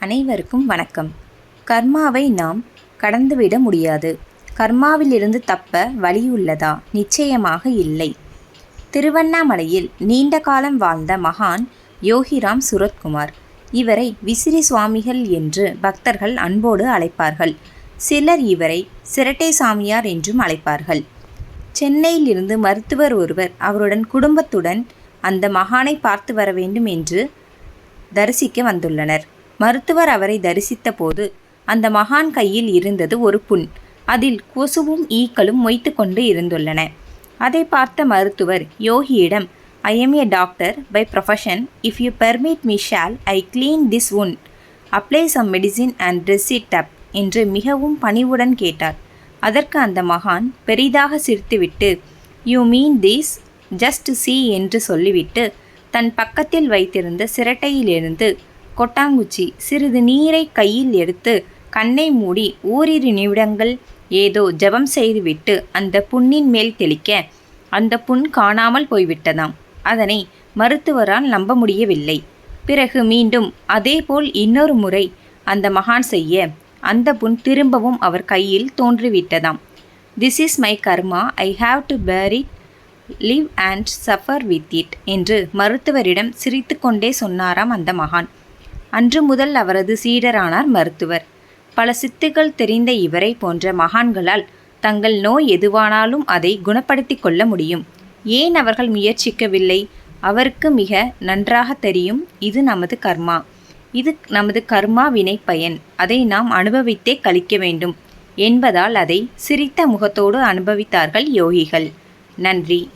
அனைவருக்கும் வணக்கம். கர்மாவை நாம் கடந்துவிட முடியாது. கர்மாவிலிருந்து தப்ப வழி உள்ளதா? நிச்சயமாக இல்லை. திருவண்ணாமலையில் நீண்ட காலம் வாழ்ந்த மகான் யோகிராம் சுரத்குமார். இவரை விசிறி சுவாமிகள் என்று பக்தர்கள் அன்போடு அழைப்பார்கள். சிலர் இவரை சிரட்டை சாமியார் என்றும் அழைப்பார்கள். சென்னையிலிருந்து மருத்துவர் ஒருவர் அவருடன் குடும்பத்துடன் அந்த மகானை பார்த்து வர வேண்டும் என்று தரிசிக்க வந்துள்ளனர். மருத்துவர் அவரை தரிசித்த போது அந்த மகான் கையில் இருந்தது ஒரு புண். அதில் கொசுவும் ஈக்களும் மொய்த்து கொண்டு இருந்துள்ளன. அதை பார்த்த மருத்துவர் யோகியிடம் I am a doctor by profession if you permit me shall I clean this wound apply some medicine and dress it up என்று மிகவும் பணிவுடன் கேட்டார். அதற்கு அந்த மகான் பெரிதாக சிரித்துவிட்டு you mean this just see என்று சொல்லிவிட்டு தன் பக்கத்தில் வைத்திருந்த சிரட்டையிலிருந்து கொட்டாங்குச்சி சிறிது நீரை கையில் எடுத்து கண்ணை மூடி ஓரிரு நிமிடங்கள் ஏதோ ஜெபம் செய்துவிட்டு அந்த புண்ணின் மேல் தெளிக்க அந்த புண் காணாமல் போய்விட்டதாம். அதனை மருத்துவரால் நம்ப முடியவில்லை. பிறகு மீண்டும் அதேபோல் இன்னொரு முறை அந்த மகான் செய்ய அந்த புண் திரும்பவும் அவர் கையில் தோன்றிவிட்டதாம். This is my karma I have to bear it live and suffer with it என்று மருத்துவரிடம் சிரித்துக்கொண்டே சொன்னாராம் அந்த மகான். அன்று முதல் அவரது சீடரானார் மருத்துவர். பல சித்துகள் தெரிந்த இவரை போன்ற மகான்களால் தங்கள் நோய் எதுவானாலும் அதை குணப்படுத்தி கொள்ள முடியும். ஏன் அவர்கள் முயற்சிக்கவில்லை? அவருக்கு மிக நன்றாக தெரியும் இது நமது கர்மா. இது நமது கர்மா வினை பயன். அதை நாம் அனுபவித்தே கழிக்க வேண்டும். என்பதால் அதை சிரித்த முகத்தோடு அனுபவித்தார்கள் யோகிகள். நன்றி.